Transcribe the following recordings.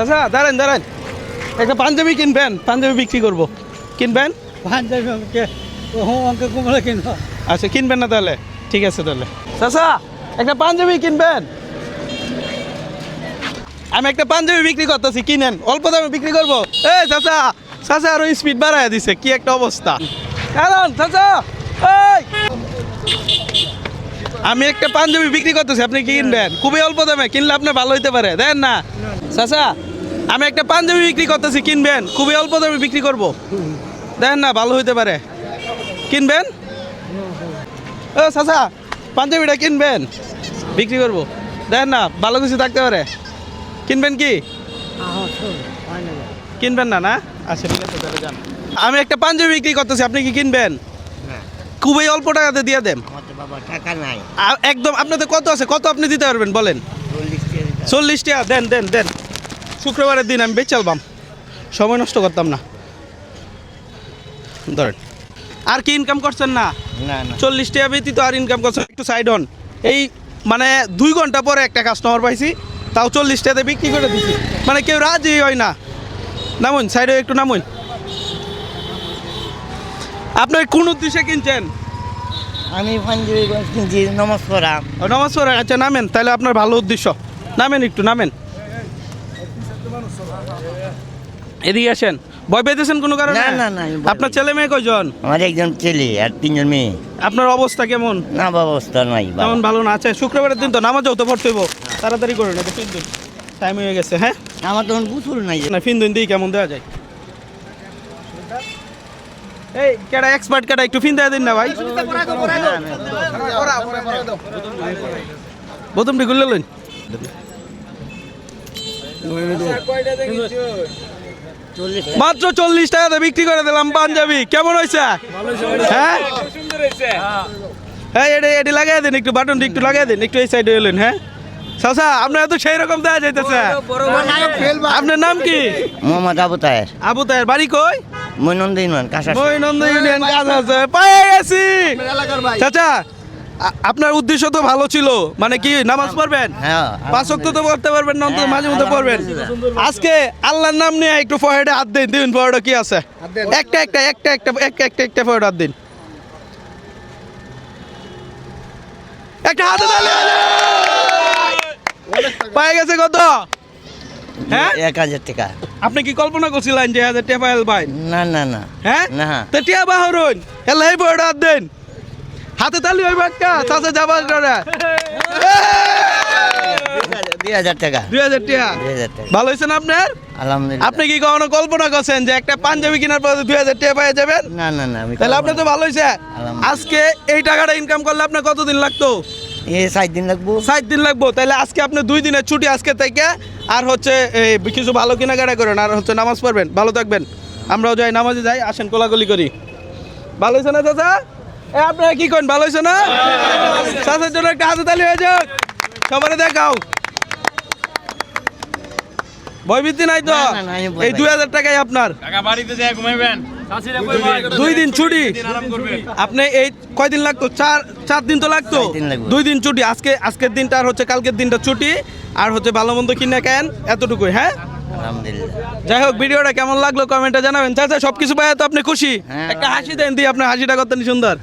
চাচা দাঁড়ান দাঁড়ান। একটা পাঞ্জাবি কিনবেন পাঞ্জাবি বিক্রি করব। কিনবেন? পাঞ্জাবি আমাকে কমলে কিনবো। আচ্ছা কিনবেন না তাহলে। ঠিক আছে তাহলে। চাচা একটা পাঞ্জাবি কিনবেন? আমি একটা পাঞ্জাবি বিক্রি করতেছি কিনেন। অল্প দামে বিক্রি করব। এই চাচা চাচা আরও স্পিড বাড়ায় দিছে কি একটা অবস্থা। কারণ চাচা। এই! আমি একটা পাঞ্জাবি বিক্রি করতেছি আপনি কিনবেন? খুবই অল্প দামে কিনলে আপনার ভালো হইতে পারে। দেন না। চাচা আমি একটা পাঞ্জাবি বিক্রি করতেছি কিনবেন। খুবই অল্প দামে বিক্রি করব। দেন না ভালো হইতে পারে। কিনবেন? ও চাচা পাঞ্জাবিটা কিনবেন? বিক্রি করব। দেন না ভালো কিছু থাকতে পারে। কিনবেন কি? কিনবেন না না? আচ্ছা ঠিক আছে তাহলে যান। আমি একটা পাঞ্জাবি বিক্রি করতেছি আপনি কি কিনবেন? খুবই অল্প টাকাতে দিয়ে দেন। একদম আপনাদের কত আছে? কত আপনি দিতে পারবেন বলেন? চল্লিশ টাকা চল্লিশ টাকা দেন দেন দেন। শুক্রবারের দিন আমি বেচালবাম সময় নষ্ট করতাম না। ধরেন। আর কি ইনকাম করছেন না? চল্লিশ টাকা ব্যতীত আর ইনকাম করছেন একটু সাইড হন। এই মানে দুই ঘণ্টা পরে একটা কাস্টমার পাইছি তাও চল্লিশ টাকাতে বিক্রি করে দিছি। মানে কেউ রাজি হয় না। নামুন সাইডে একটু নামুন। আপনার কোন উদ্দেশ্যে কিনছেন? আমি কিনছি নমস্কার নামাজ আচ্ছা নামেন। তাহলে আপনার ভালো উদ্দেশ্য। নামেন একটু নামেন। এদিকে আসেন। ভয় পেতেছেন কোনো কারণে? না, না, না, আপনার ছেলে মেয়ে কয়জন? আমার একজন ছেলে আর তিনজন মেয়ে। আপনার অবস্থা কেমন? না ব্যবস্থা নাই। তেমন ভালো না। আচ্ছা শুক্রবারের দিন তো নামাজও তো পড়তে হইব। তাড়াতাড়ি করে না ফিন দিন টাইম হয়ে গেছে হ্যাঁ? আমার তখন বুঝুল নাই। না ফিন দিন দিই কেমন দেওয়া যায়? এই কেডা এক্সপার্ট কেডা একটু ফিন দেওয়া দিন না ভাই। প্রথমটি খুললে লইন। মাত্র চল্লিশ টাকাতে বিক্রি করে দিলাম পাঞ্জাবি। কেমন হয়েছে? হ্যাঁ? হ্যাঁ এটি এটি লাগাই দিন একটু বাটনটি একটু লাগাই দিন একটু এই সাইডে এলেন হ্যাঁ? সাসা আপনার তো সেই রকম দেওয়া যাইতেছে। আপনার নাম কি? মোহাম্মদ আবু আবু তাহের বাড়ি কই? মৈনন্দ ইউনিয়ন কাঁচা মহিনন্দ ইউনিয়ন কাজ আছে পেয়ে গেছি। চাচা আপনার উদ্দেশ্য তো ভালো ছিল। মানে কি নামাজ পড়বেন? হ্যাঁ। পাঁচ ওয়াক্ত তো পড়তে পারবেন না অন্তত হ্যাঁ, মাঝে মধ্যে পড়বেন। আজকে আল্লাহর নাম নিয়ে একটু ফয়েডে হাত দিন দিন ফয়েডে কি আছে? একটা একটা একটা একটা একটা একটা একটা ফয়েডে হাত দিন। একটা হাতে তালি পায়ে গেছে কত? হ্যাঁ? এক হাজার টাকা। আপনি কি কল্পনা করছিলেন যে হাজার টেপা এল ভাই? না না না। হ্যাঁ? না। তো টিয়া বাহরুন এলা এই বড় হাত দেন। হাতে তালি হইব একটা চাচা যাবার করে দুই হাজার টাকা। দুই হাজার টাকা। ভালো হয়েছেন আপনার? আলহামদুলিল্লাহ। আপনি কি কখনো কল্পনা করছেন যে একটা পাঞ্জাবি কেনার পর দুই হাজার টাকা পেয়ে যাবেন? না না না তাহলে আপনার তো ভালো হয়েছে। আজকে এই টাকাটা ইনকাম করলে আপনার কতদিন লাগতো? সাত দিন লাগবো। দিন লাগবো। তাহলে আজকে আপনি দুই দিনের ছুটি আজকে থেকে আর হচ্ছে কিছু ভালো কেনাকাটা করেন আর হচ্ছে নামাজ পড়বেন। ভালো থাকবেন। আমরাও যাই নামাজে যাই আসেন কোলাগুলি করি। ভালো হয়েছে না চাচা? এ আপনারা কি করেন? ভালো হয়েছে না? জন্য একটা হাতে তালি হয়ে যাক সবারে দেখাও। ভয়ভীতি নাই তো? এই দুই হাজার টাকাই আপনার। দুই দিন ছুটি। আপনি এই কয়দিন লাগতো? চার চার দিন তো লাগতো। দুই দিন ছুটি। আজকে আজকের দিনটা আর হচ্ছে কালকের দিনটা ছুটি। আর হচ্ছে ভালো মন্দ কিনে কেন? এতটুকুই হ্যাঁ? যাই হোক ভিডিওটা কেমন লাগল কমেন্টে জানাবেন। চাচা সব কিছু পাই তো আপনি খুশি। হ্যাঁ, একটা হাসি দেন দিয়ে আপনার হাসিটা কত সুন্দর।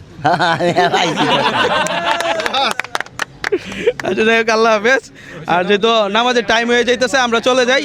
আচ্ছা যাই হোক আল্লাহ হাফেজ। আর যেহেতু নামাজের টাইম হয়ে যাইতেছে আমরা চলে যাই।